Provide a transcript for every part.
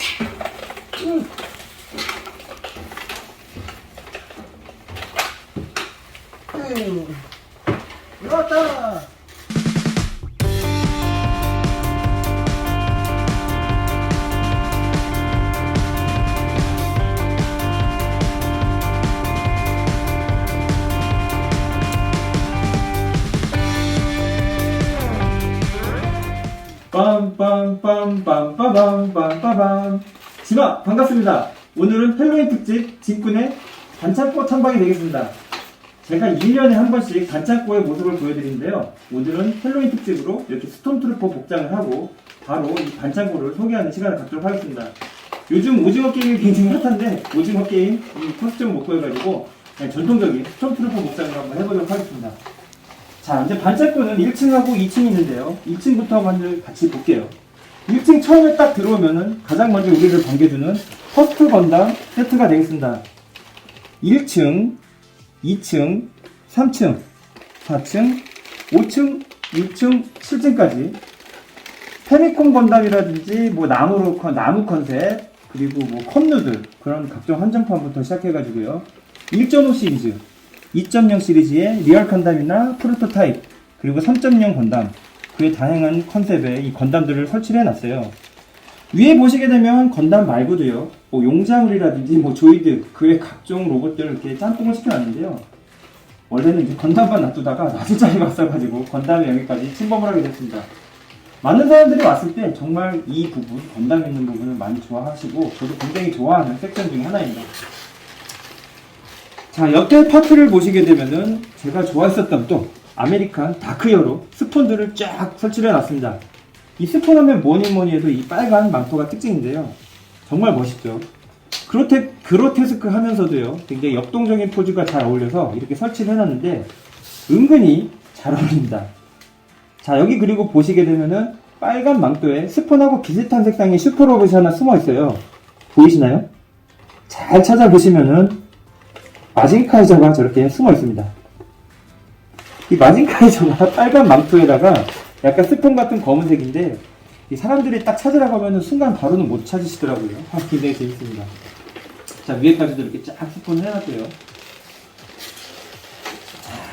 Hum. Hum. Voltando. 반갑습니다. 오늘은 헬로윈 특집 직군의 반창고 탐방이 되겠습니다. 제가 1년에 한 번씩 반창고의 모습을 보여드리는데요. 오늘은 헬로윈 특집으로 이렇게 스톰트루퍼 복장을 하고 바로 이 반창고를 소개하는 시간을 갖도록 하겠습니다. 요즘 오징어 게임이 굉장히 핫한데 오징어 게임 이 코스튬을 못 보여가지고 전통적인 스톰트루퍼 복장을 한번 해보도록 하겠습니다. 자, 이제 반짝고는 1층하고 2층이 있는데요. 2층부터 먼저 같이 볼게요. 1층 처음에 딱 들어오면은 가장 먼저 우리를 반겨주는 퍼스트 건담 세트가 되겠습니다. 1층, 2층, 3층, 4층, 5층, 6층, 7층까지 페미콘 건담이라든지 뭐 나무로 컨- 나무 컨셉 그리고 뭐 컵누들 그런 각종 한정판부터 시작해가지고요. 1.5 시리즈, 2.0 시리즈의 리얼 건담이나 프로토타입 그리고 3.0 건담 그의 다양한 컨셉의 이 건담들을 설치를 해놨어요. 위에 보시게 되면 건담 말고도요, 뭐 용자물이라든지 뭐 조이드 그의 각종 로봇들을 이렇게 짬뽕을 시켜놨는데요. 원래는 건담만 놔두다가 자리가 없어가지고 건담의 여기까지 침범을 하게 됐습니다. 많은 사람들이 왔을 때 정말 이 부분, 건담 있는 부분을 많이 좋아하시고 저도 굉장히 좋아하는 섹션 중에 하나입니다. 자, 옆에 파트를 보시게 되면은 제가 좋아했었던 또 아메리칸 다크여로 스폰들을 쫙 설치를 해놨습니다. 이 스폰 하면 뭐니 뭐니 해도 이 빨간 망토가 특징인데요. 정말 멋있죠. 그로테, 그로테스크 하면서도요, 굉장히 역동적인 포즈가 잘 어울려서 이렇게 설치를 해놨는데, 은근히 잘 어울립니다. 자, 여기 그리고 보시게 되면은 빨간 망토에 스폰하고 비슷한 색상의 슈퍼로봇이 하나 숨어 있어요. 보이시나요? 잘 찾아보시면은 마징카이저가 저렇게 숨어 있습니다. 이 마징카이저가 빨간 망토에다가 약간 스폰 같은 검은색인데 이 사람들이 딱 찾으라고 하면은 순간 바로는 못 찾으시더라고요. 아, 굉장히 재밌습니다. 자, 위에까지도 이렇게 쫙 스폰을 해놨고요. 자,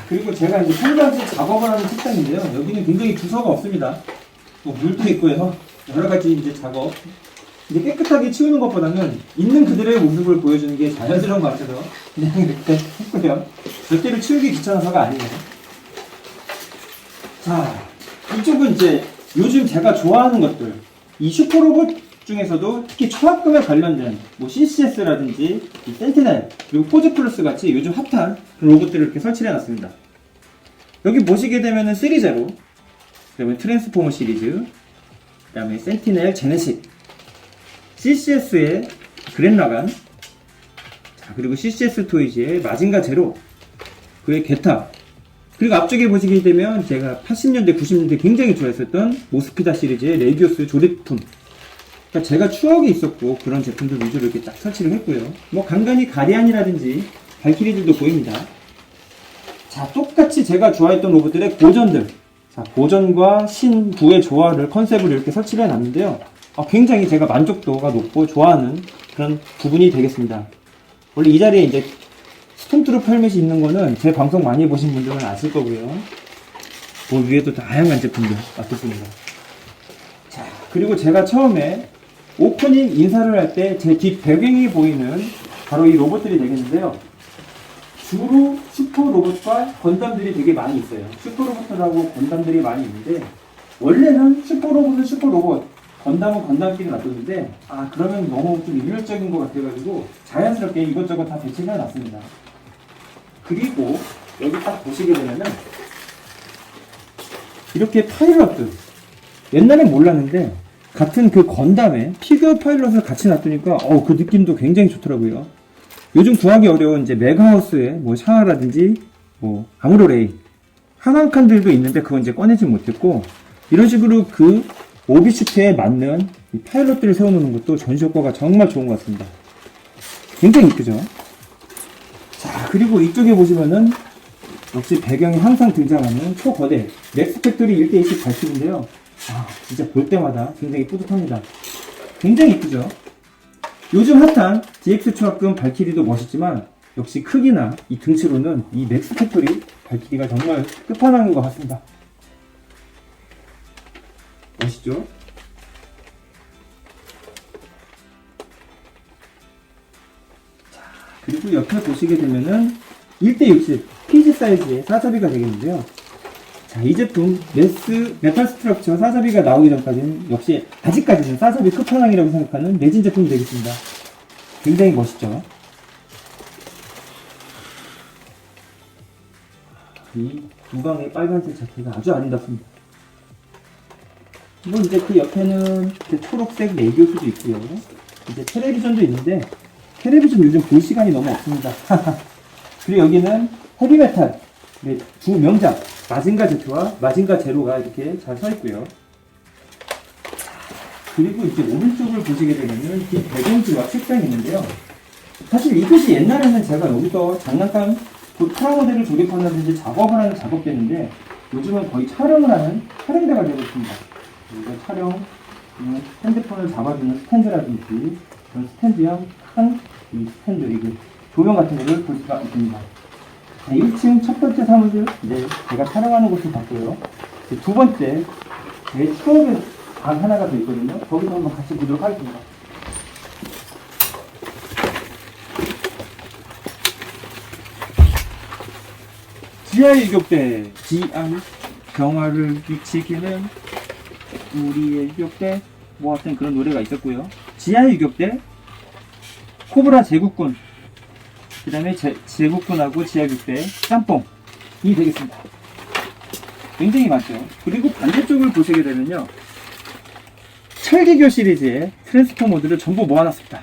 그리고 제가 이제 평상시 작업을 하는 책상인데요. 여기는 굉장히 주서가 없습니다. 뭐 물도 있고요. 여러 가지 이제 작업. 이제 깨끗하게 치우는 것보다는 있는 그대로의 모습을 보여주는 게 자연스러운 것 같아서 그냥 이렇게 했고요. 몇 개를 치우기 귀찮아서가 아니에요. 자, 이쪽은 이제 요즘 제가 좋아하는 것들. 이 슈퍼로봇 중에서도 특히 초합금에 관련된 뭐 CCS라든지 이 센티넬 그리고 포즈 플러스 같이 요즘 핫한 그런 로봇들을 이렇게 설치해 놨습니다. 여기 보시게 되면은 시리제로 그다음에 트랜스포머 시리즈 그다음에 센티넬 제네식 CCS의 그랜라간 자, 그리고 CCS 토이즈의 마징가 제로 그의 게타 그리고 앞쪽에 보시게 되면 제가 80년대 90년대 굉장히 좋아했었던 모스피다 시리즈의 레기오스 조립품. 그러니까 제가 추억이 있었고 그런 제품들 위주로 이렇게 딱 설치를 했고요. 뭐 간간히 가리안이라든지 발키리들도 보입니다. 자 똑같이 제가 좋아했던 로봇들의 고전들. 자 고전과 신부의 조화를 컨셉으로 이렇게 설치를 해놨는데요. 아, 굉장히 제가 만족도가 높고 좋아하는 그런 부분이 되겠습니다. 원래 이 자리에 이제 스톰트루프 헬멧이 있는 거는 제 방송 많이 보신 분들은 아실 거고요. 그 위에도 다양한 제품들 맡겼습니다. 자, 그리고 제가 처음에 오프닝 인사를 할 때 제 뒷 배경이 보이는 바로 이 로봇들이 되겠는데요. 주로 슈퍼 로봇과 건담들이 되게 많이 있어요. 슈퍼 로봇들하고 건담들이 많이 있는데 원래는 슈퍼 로봇은 슈퍼 로봇, 건담은 건담끼리 놔뒀는데 아 그러면 너무 좀 일률적인 것 같아가지고 자연스럽게 이것저것 다 배치를 해놨습니다. 그리고 여기 딱 보시게 되면은 이렇게 파일럿들 옛날엔 몰랐는데 같은 그 건담에 피규어 파일럿을 같이 놔두니까 어 그 느낌도 굉장히 좋더라고요. 요즘 구하기 어려운 이제 메가하우스의 뭐 샤워라든지 뭐 아무로레이 하나한 칸들도 있는데 그건 이제 꺼내지 못했고 이런 식으로 그 오비슈트에 맞는 이 파일럿들을 세워놓는 것도 전시 효과가 정말 좋은 것 같습니다. 굉장히 이쁘죠? 자, 그리고 이쪽에 보시면은 역시 배경에 항상 등장하는 초거대 넥스 팩토리 1대1씩 발표인데요. 아, 진짜 볼 때마다 굉장히 뿌듯합니다. 굉장히 이쁘죠? 요즘 핫한 DX 추가금 발키리도 멋있지만 역시 크기나 이 등치로는 이 맥스 팩토리 발키리가 정말 끝판왕인 것 같습니다. 멋있죠? 그리고 옆에 보시게 되면은 1대60 PG 사이즈의 사자비가 되겠는데요. 자, 이 제품 메스 메탈 스트럭처 사자비가 나오기 전까지는 역시 아직까지는 사자비 끝판왕이라고 생각하는 레진 제품이 되겠습니다. 굉장히 멋있죠. 이 두방의 빨간색 자체가 아주 아름답습니다. 뭐 이제 그 옆에는 초록색 레이디오스도 있고요. 이제 텔레비전도 있는데 텔레비전 요즘 볼 시간이 너무 없습니다. 그리고 여기는 헤비메탈 네, 두 명작 마징가 제트와 마징가 제로가 이렇게 잘 서 있고요. 그리고 이제 오른쪽을 보시게 되면은 이 배경지와 책상이 있는데요. 사실 이것이 옛날에는 제가 여기서 장난감 그 프라모델을 조립한다든지 작업을 하는 작업대인데 요즘은 거의 촬영을 하는 촬영대가 되고 있습니다. 그리고 촬영, 그리고 핸드폰을 잡아주는 스탠드라든지 그런 스탠드형 큰 이 스탠드, 이게 조명 같은 거를 볼 수가 있습니다. 자, 1층 첫 번째 사무실, 이제 제가 촬영하는 곳을 봤고요. 이제 두 번째, 제 추억의 방 하나가 더 있거든요. 거기서 한번 같이 보도록 하겠습니다. 지하 유격대, 지하 경화를 위치키는 우리의 유격대, 뭐 하여튼 그런 노래가 있었고요. 지하 유격대, 코브라 제국군, 그 다음에 제국군하고 지하 유격대, 짬뽕이 되겠습니다. 굉장히 많죠. 그리고 반대쪽을 보시게 되면요. 철기교 시리즈의 트랜스포머들을 전부 모아놨습니다.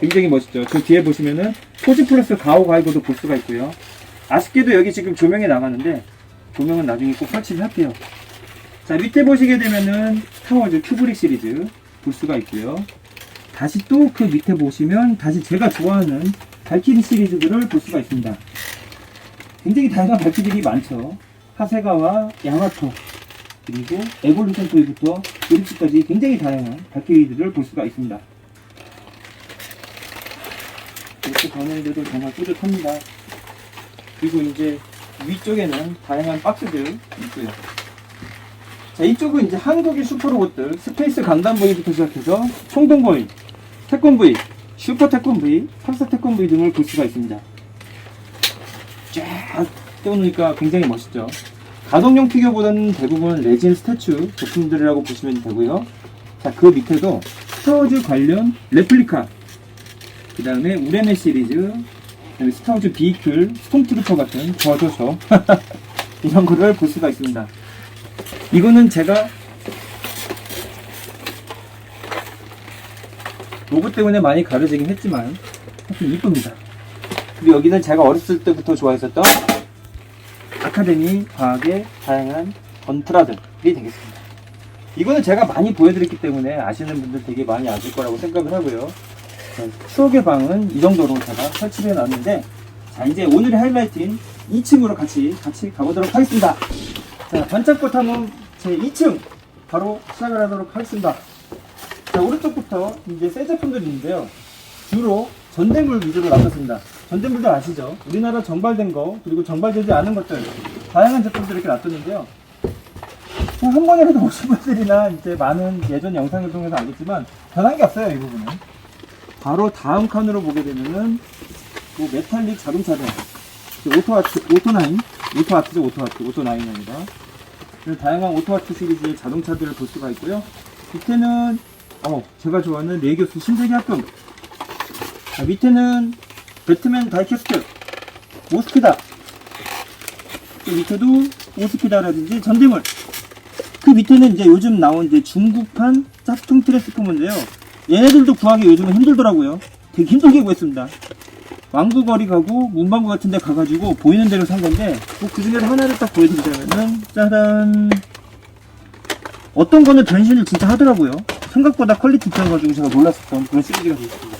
굉장히 멋있죠. 그 뒤에 보시면은 포지 플러스 가오 가이고도 볼 수가 있고요. 아쉽게도 여기 지금 조명이 나가는데 조명은 나중에 꼭 설치를 할게요. 자 밑에 보시게 되면은 스타워즈 큐브릭 시리즈 볼 수가 있고요. 다시 또 그 밑에 보시면 다시 제가 좋아하는 발키리 시리즈들을 볼 수가 있습니다. 굉장히 다양한 발키리들이 많죠. 하세가와 야마토 그리고 에볼루션 토이부터 그리치까지 굉장히 다양한 발키리들을 볼 수가 있습니다. 이렇게 가는데도 정말 뿌듯합니다. 그리고 이제 위쪽에는 다양한 박스들 있고요. 자, 이쪽은 이제 한국의 슈퍼로봇들, 스페이스 강단보이부터 시작해서 총동보이, 태권브이, 슈퍼 태권브이, 펄사 태권브이 등을 볼 수가 있습니다. 쫙 떼어놓으니까 굉장히 멋있죠. 가동용 피규어보다는 대부분 레진 스태츄 제품들이라고 보시면 되고요. 자, 그 밑에도 스타워즈 관련 레플리카, 그 다음에 우레메 시리즈, 그다음에 스타워즈 비클, 스톰트루퍼 같은 저저저 이런 거를 볼 수가 있습니다. 이거는 제가 로봇 때문에 많이 가려지긴 했지만 하여튼 이쁩니다. 그리고 여기는 제가 어렸을 때부터 좋아했었던 아카데미 과학의 다양한 건트라들이 되겠습니다. 이거는 제가 많이 보여드렸기 때문에 아시는 분들 되게 많이 아실 거라고 생각을 하고요. 자, 추억의 방은 이 정도로 제가 설치를 해놨는데 자 이제 오늘의 하이라이트인 2층으로 같이 같이 가보도록 하겠습니다. 자 반짝꽃 탐험 제 2층 바로 시작을 하도록 하겠습니다. 자 오른쪽부터 이제 새 제품들이 있는데요. 주로 전대물 위주로 나눴습니다. 전대물도 아시죠? 우리나라 정발된 거 그리고 정발되지 않은 것들 다양한 제품들 이렇게 놔뒀는데요. 한 번이라도 보신 분들이나 이제 많은 예전 영상을 통해서 알겠지만 변한 게 없어요 이 부분은. 바로 다음 칸으로 보게 되면은 뭐 메탈릭 자동차들 오토아트 오토나인 오토아트죠 오토아트 오토나인입니다. 다양한 오토아트 시리즈의 자동차들을 볼 수가 있고요. 밑에는 어 제가 좋아하는 레이교스 신세계 합금. 자, 밑에는 배트맨 다이캐스트 오스피다. 그 밑에도 오스피다라든지 전대물. 그 밑에는 이제 요즘 나온 이제 중국판 짝퉁 트랜스포머인데요. 얘네들도 구하기 요즘은 힘들더라고요. 되게 힘들게 구했습니다. 왕구거리 가고 문방구 같은 데 가가지고 보이는 대로 산 건데 뭐 그 중에서 하나를 딱 보여드리자면은 짜란 어떤 거는 변신을 진짜 하더라고요. 생각보다 퀄리티 있어가지고 제가 놀랐었던 그런 시리즈가 되었습니다.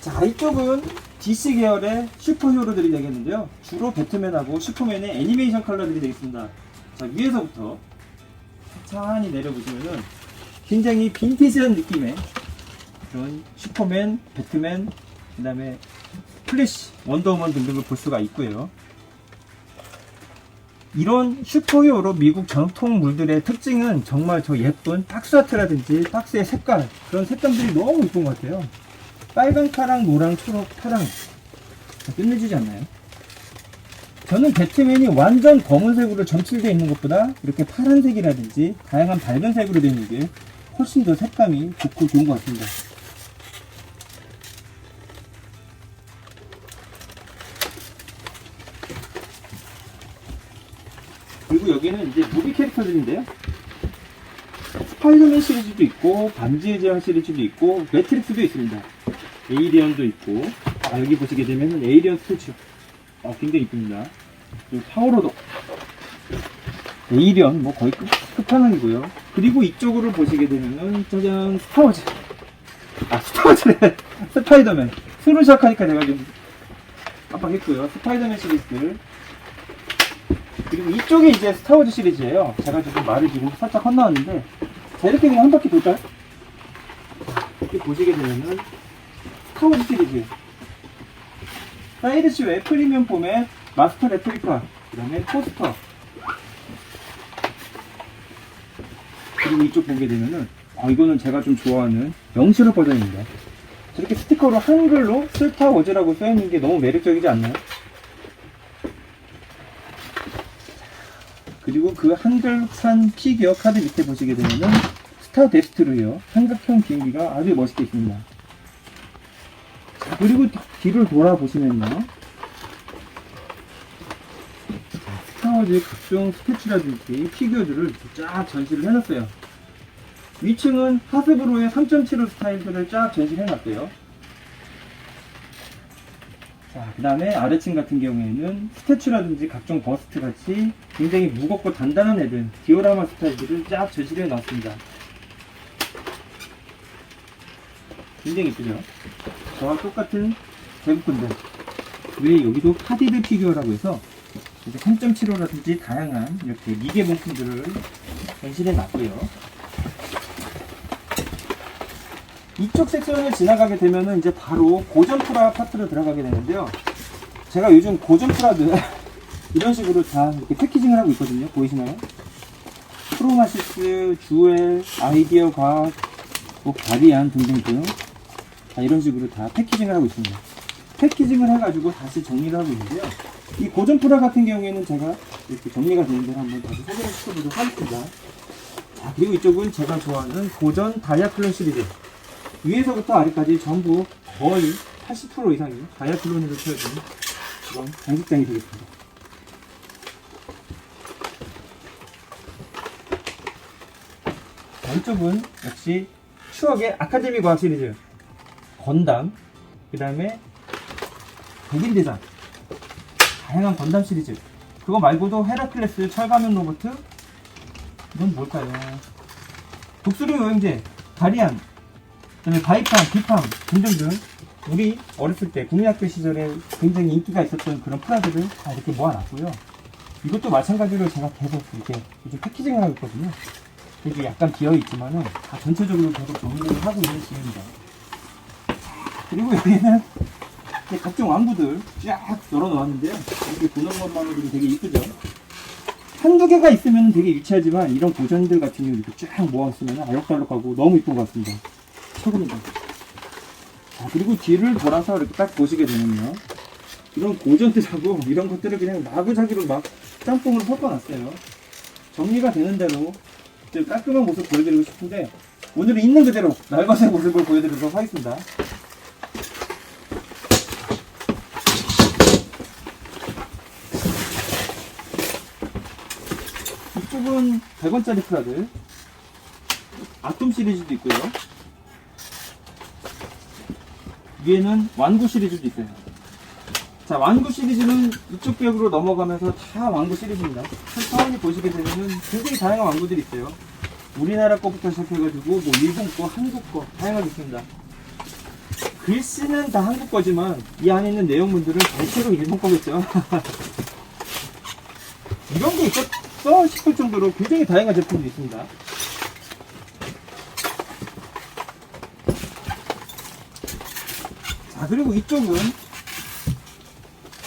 자 이쪽은 DC 계열의 슈퍼 히어로들이 되겠는데요. 주로 배트맨하고 슈퍼맨의 애니메이션 컬러들이 되겠습니다. 자 위에서부터 천천히 내려보시면은 굉장히 빈티지한 느낌의 그런 슈퍼맨, 배트맨, 그 다음에 플래시, 원더우먼 등등을 볼 수가 있고요. 이런 슈퍼히어로 미국 전통물들의 특징은 정말 저 예쁜 박스 아트라든지 박스의 색깔 그런 색감들이 너무 이쁜 것 같아요. 빨간 파랑 노랑 초록 파랑 끝내주지 않나요? 저는 배트맨이 완전 검은색으로 점칠되어 있는 것보다 이렇게 파란색이라든지 다양한 밝은 색으로 되어 있는 게 훨씬 더 색감이 좋고 좋은 것 같습니다. 이제 무비 캐릭터들인데요. 스파이더맨 시리즈도 있고 반지의 제왕 시리즈도 있고 매트릭스도 있습니다. 에이리언도 있고 아, 여기 보시게 되면 에이리언 스태츄 아, 굉장히 이쁩니다. 그리고 파워로도 에이리언 뭐 거의 끝, 끝판왕이고요. 그리고 이쪽으로 보시게 되면은 짜잔 스타워즈 아 스타워즈네 스파이더맨 수로 시작하니까 제가 좀 깜빡했고요. 스파이더맨 시리즈들 그리고 이쪽이 이제 스타워즈 시리즈예요. 제가 지금 말을 지금 살짝 헛나왔는데 자 이렇게 그냥 한 바퀴 돌까요? 이렇게 보시게 되면은 스타워즈 시리즈 사이드쇼의 프리미엄 폼의 마스터 레플리카 그 다음에 포스터 그리고 이쪽 보게 되면은 아 이거는 제가 좀 좋아하는 영시로 버전입니다 저렇게 스티커로 한글로 스타워즈라고 써있는 게 너무 매력적이지 않나요? 그리고 그 한글산 피규어 카드 밑에 보시게 되면은 스타 데스트로이어 삼각형 비행기가 아주 멋있게 있습니다. 자, 그리고 뒤를 돌아보시면요. 자, 스타워즈의 각종 스태츄라든지 피규어들을 쫙 전시를 해놨어요. 위층은 하스브로의 3.75 스타일들을 쫙 전시를 해놨고요. 자, 그 다음에 아래층 같은 경우에는 스태츄라든지 각종 버스트 같이 굉장히 무겁고 단단한 애들, 디오라마 스타일들을 쫙 전시를 해놨습니다. 굉장히 이쁘죠? 저와 똑같은 제국군들. 왜 여기도 카디드 피규어라고 해서 이제 3.75라든지 다양한 이렇게 미개 용품들을 전시해 놨고요. 이쪽 섹션을 지나가게 되면은 이제 바로 고전 프라 파트로 들어가게 되는데요. 제가 요즘 고전 프라들 이런 식으로 다 이렇게 패키징을 하고 있거든요. 보이시나요? 프로마시스, 주엘, 아이디어 과학, 뭐 바리안 등등등 다 이런 식으로 다 패키징을 하고 있습니다. 패키징을 해가지고 다시 정리를 하고 있는데요. 이 고전 프라 같은 경우에는 제가 이렇게 정리가 되는 데를 한번 다시 소개를 시켜보도록 하겠습니다. 자, 그리고 이쪽은 제가 좋아하는 고전 다이아클론 시리즈. 위에서부터 아래까지 전부 거의 80% 이상이 다이아클론으로 채워진 그런 장식장이 되겠습니다. 왼쪽은 역시 추억의 아카데미 과학 시리즈 건담 그 다음에 백인 대장 다양한 건담 시리즈 그거 말고도 헤라클레스 철가면 로봇 이건 뭘까요 독수리 여행제 바리안 그다음에 바이팜, 비팜 등등등 우리 어렸을 때 국민학교 시절에 굉장히 인기가 있었던 그런 프라들을 다 이렇게 모아놨고요. 이것도 마찬가지로 제가 계속 이렇게 요즘 패키징을 하고 있거든요. 이게 약간 비어있지만은 다 전체적으로 계속 정리를 하고 있는 중입니다. 그리고 여기는 각종 왕구들 쫙 널어놓았는데요. 이렇게 보는 것만으로도 되게 이쁘죠? 한두 개가 있으면 되게 유치하지만 이런 고전들 같은 경우 이렇게 쫙 모아있으면 알록달록하고 너무 이쁜 것 같습니다. 최고입니다. 자, 그리고 뒤를 돌아서 이렇게 딱 보시게 되면요. 이런 고전들하고 이런 것들을 그냥 마구자기로 막 짬뽕으로 섞어놨어요. 정리가 되는 대로 좀 깔끔한 모습 보여드리고 싶은데 오늘은 있는 그대로 날것의 모습을 보여드리도록 하겠습니다. 이쪽은 100원짜리 프라들 아톰 시리즈도 있고요. 위에는 완구 시리즈도 있어요. 자, 완구 시리즈는 이쪽 벽으로 넘어가면서 다 완구 시리즈입니다. 천천히 보시게 되면은 굉장히 다양한 완구들이 있어요. 우리나라 거부터 시작해가지고 뭐 일본 거, 한국 거 다양하게 있습니다. 글씨는 다 한국 거지만 이 안에 있는 내용물들은 대체로 일본 거겠죠. 이런 게 있었어 싶을 정도로 굉장히 다양한 제품들이 있습니다. 자, 그리고 이쪽은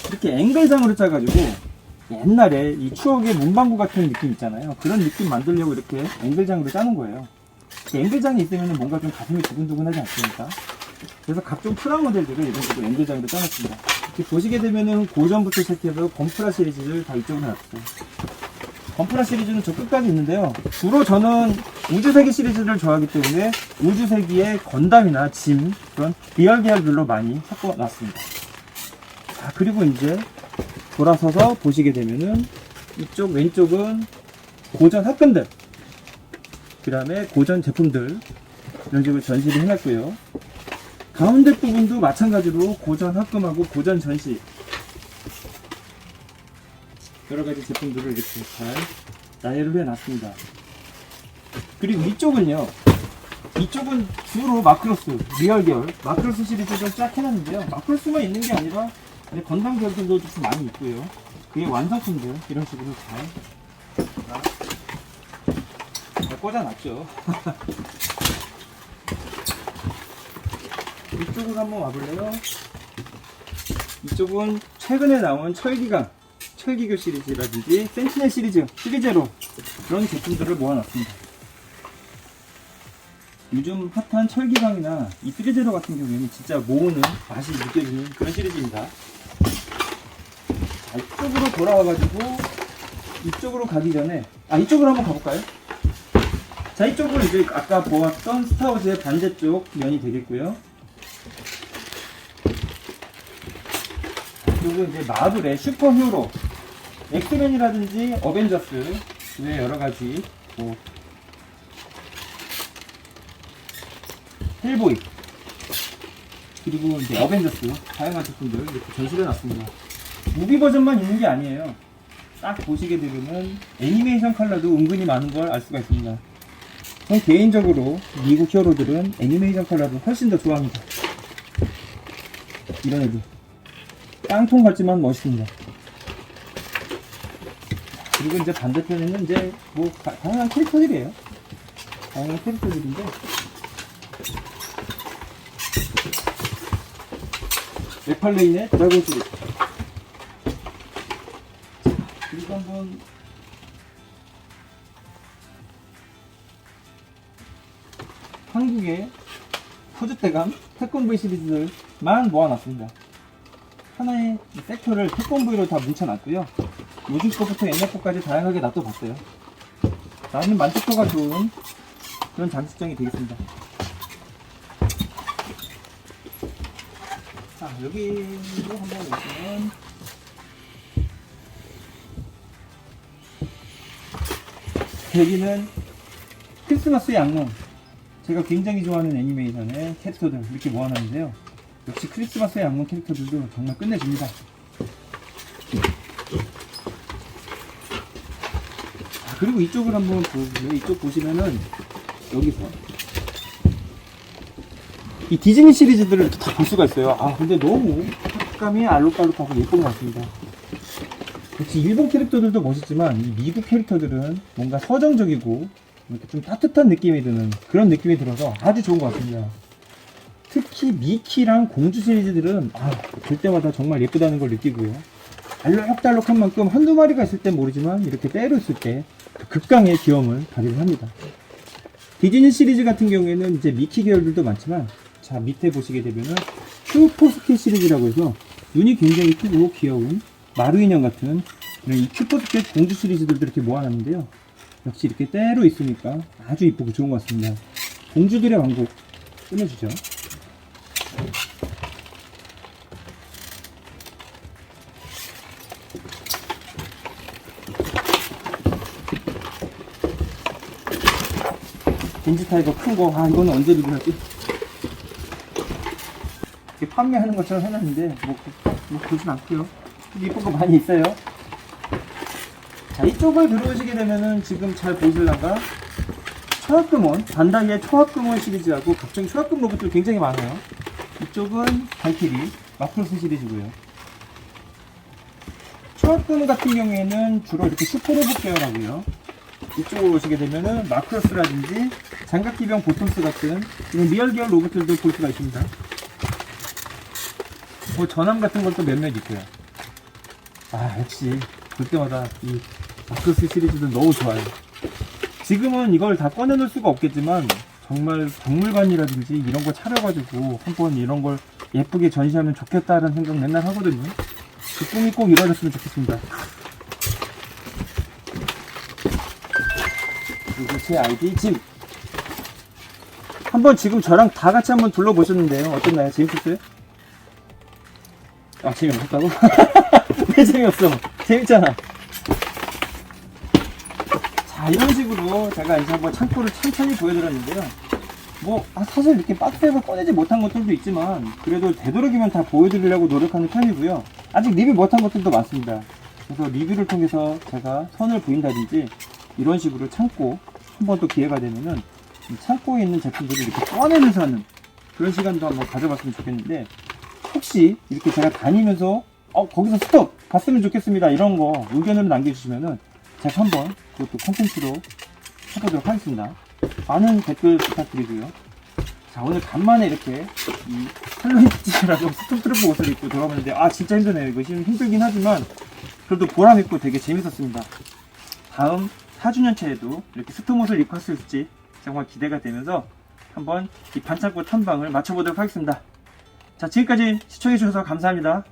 이렇게 앵글장으로 짜가지고 옛날에 이 추억의 문방구 같은 느낌 있잖아요. 그런 느낌 만들려고 이렇게 앵글장으로 짜는 거예요. 이 앵글장이 있으면 뭔가 좀 가슴이 두근두근하지 않습니까? 그래서 각종 프라 모델들을 이런 식으로 앵글장으로 짜놨습니다. 이렇게 보시게 되면은 고전부터 시작해서 건프라 시리즈를 다 이쪽으로 놨어요. 건프라 시리즈는 저 끝까지 있는데요. 주로 저는 우주세기 시리즈를 좋아하기 때문에 우주세기의 건담이나 짐 그런 리얼 계열들로 많이 섞어놨습니다. 자 그리고 이제 돌아서서 보시게 되면은 이쪽 왼쪽은 고전 합금들 그 다음에 고전 제품들 이런 식으로 전시를 해놨고요. 가운데 부분도 마찬가지로 고전 합금하고 고전 전시 여러 가지 제품들을 이렇게 잘 나열을 해놨습니다. 그리고 이쪽은요. 이쪽은 주로 마크로스, 리얼 계열, 마크로스 시리즈를 쫙 해놨는데요. 마크로스만 있는 게 아니라 건담 계열들도 좀 많이 있고요. 그게 완성품들 이런 식으로 잘, 잘 꽂아놨죠. 이쪽으로 한번 와볼래요? 이쪽은 최근에 나온 철기강, 철기교 시리즈라든지 센티넬 시리즈, 시리즈로 그런 제품들을 모아놨습니다. 요즘 핫한 철기강이나 이 시리즈로 같은 경우에는 진짜 모으는 맛이 느껴지는 그런 시리즈입니다. 자, 이쪽으로 돌아와가지고 이쪽으로 가기 전에 아 이쪽으로 한번 가볼까요? 자 이쪽은 이제 아까 보았던 스타워즈의 반대쪽 면이 되겠고요. 그리고 이제 마블의 슈퍼히어로 엑스맨이라든지 어벤져스 외 여러 가지 뭐 헬보이 그리고 이제 어벤져스 다양한 제품들 이렇게 전시해 놨습니다. 무비 버전만 있는 게 아니에요. 딱 보시게 되면은 애니메이션 컬러도 은근히 많은 걸 알 수가 있습니다. 전 개인적으로 미국 히어로들은 애니메이션 컬러를 훨씬 더 좋아합니다. 이런 애들. 깡통 같지만 멋있습니다. 그리고 이제 반대편에는 이제 뭐 다- 다양한 캐릭터들이에요. 다양한 캐릭터들인데 네팔레인의 드라곤 시리즈. 그리고 한번 한국의 푸드대감 태권브이 시리즈들만 모아놨습니다. 하나의 이 섹터를 태권브이로 다 뭉쳐놨고요. 요즘 거부터 옛날 거까지 다양하게 놔둬봤어요. 나는 만족도가 좋은 그런 장식장이 되겠습니다. 자, 여기로 한번 오시면 여기는 크리스마스의 악몽 제가 굉장히 좋아하는 애니메이션의 캐릭터들 이렇게 모아놨는데요 역시 크리스마스의 악몽 캐릭터들도 정말 끝내줍니다 아, 그리고 이쪽을 한번 보세요 이쪽 보시면은 여기서 이 디즈니 시리즈들을 이렇게 다 볼 수가 있어요 아 근데 너무 색감이 알록달록하고 예쁜 것 같습니다 역시 일본 캐릭터들도 멋있지만 이 미국 캐릭터들은 뭔가 서정적이고 이렇게 좀 따뜻한 느낌이 드는 그런 느낌이 들어서 아주 좋은 것 같습니다. 특히 미키랑 공주 시리즈들은 아, 볼 때마다 정말 예쁘다는 걸 느끼고요. 알록달록한 만큼 한두 마리가 있을 땐 모르지만 이렇게 때로 있을 때그 극강의 귀여움을 발휘를 합니다. 디즈니 시리즈 같은 경우에는 이제 미키 계열들도 많지만 자 밑에 보시게 되면은 큐포스케 시리즈라고 해서 눈이 굉장히 크고 귀여운 마루 인형 같은 이런 이 큐포스케 공주 시리즈들도 이렇게 모아놨는데요. 역시 이렇게 때로 있으니까 아주 이쁘고 좋은 것 같습니다. 공주들의 왕국 끝내주죠. 벤지 타이거 큰 거, 아, 이거는 언제 리뷰하지? 이렇게 판매하는 것처럼 해놨는데, 뭐, 그- 뭐, 그러진 않고요 이쁜 거 많이 있어요. 자, 이쪽을 들어오시게 되면은 지금 잘 보실란가? 초합금원, 반다이의 초합금원 시리즈하고 각종 초합금 로봇들 굉장히 많아요. 이쪽은 발키리, 마크로스 시리즈고요. 초합금 같은 경우에는 주로 이렇게 슈퍼로봇 계열하고요. 이쪽으로 오시게 되면은 마크로스라든지 장갑기병 보통스 같은 이런 리얼 계열 로봇들도 볼 수가 있습니다. 뭐 전함 같은 것도 몇몇 있고요. 아 역시 볼 때마다 이 마크스 시리즈도 너무 좋아요. 지금은 이걸 다 꺼내놓을 수가 없겠지만 정말 박물관이라든지 이런 거 차려가지고 한번 이런 걸 예쁘게 전시하면 좋겠다는 생각 맨날 하거든요. 그 꿈이 꼭 이루어졌으면 좋겠습니다. 제 아이디 짐. 한번 지금 저랑 다 같이 한번 둘러보셨는데요. 어땠나요? 재밌었어요? 아, 재미없었다고? 왜 재미없어? 재밌잖아. 자, 이런 식으로 제가 이제 한번 창고를 천천히 보여드렸는데요. 뭐, 아, 사실 이렇게 박스에서 꺼내지 못한 것들도 있지만, 그래도 되도록이면 다 보여드리려고 노력하는 편이고요. 아직 리뷰 못한 것들도 많습니다. 그래서 리뷰를 통해서 제가 선을 보인다든지, 이런 식으로 창고, 한 번 또 기회가 되면은, 이 창고에 있는 제품들을 이렇게 꺼내면서 하는 그런 시간도 한번 가져봤으면 좋겠는데, 혹시 이렇게 제가 다니면서 어 거기서 스톱! 봤으면 좋겠습니다. 이런 거 의견을 남겨주시면은 제가 한번 그것도 콘텐츠로 해보도록 하겠습니다. 많은 댓글 부탁드리고요. 자 오늘 간만에 이렇게 이 할로윈 특집이라고 스톰트루프 옷을 입고 돌아오는데 아 진짜 힘드네요. 이거 좀 힘들긴 하지만 그래도 보람 있고 되게 재밌었습니다. 다음 4주년차에도 이렇게 스톰 옷을 입고 있을지 정말 기대가 되면서 한번 이 반창고 탐방을 마쳐보도록 하겠습니다 자, 지금까지 시청해주셔서 감사합니다.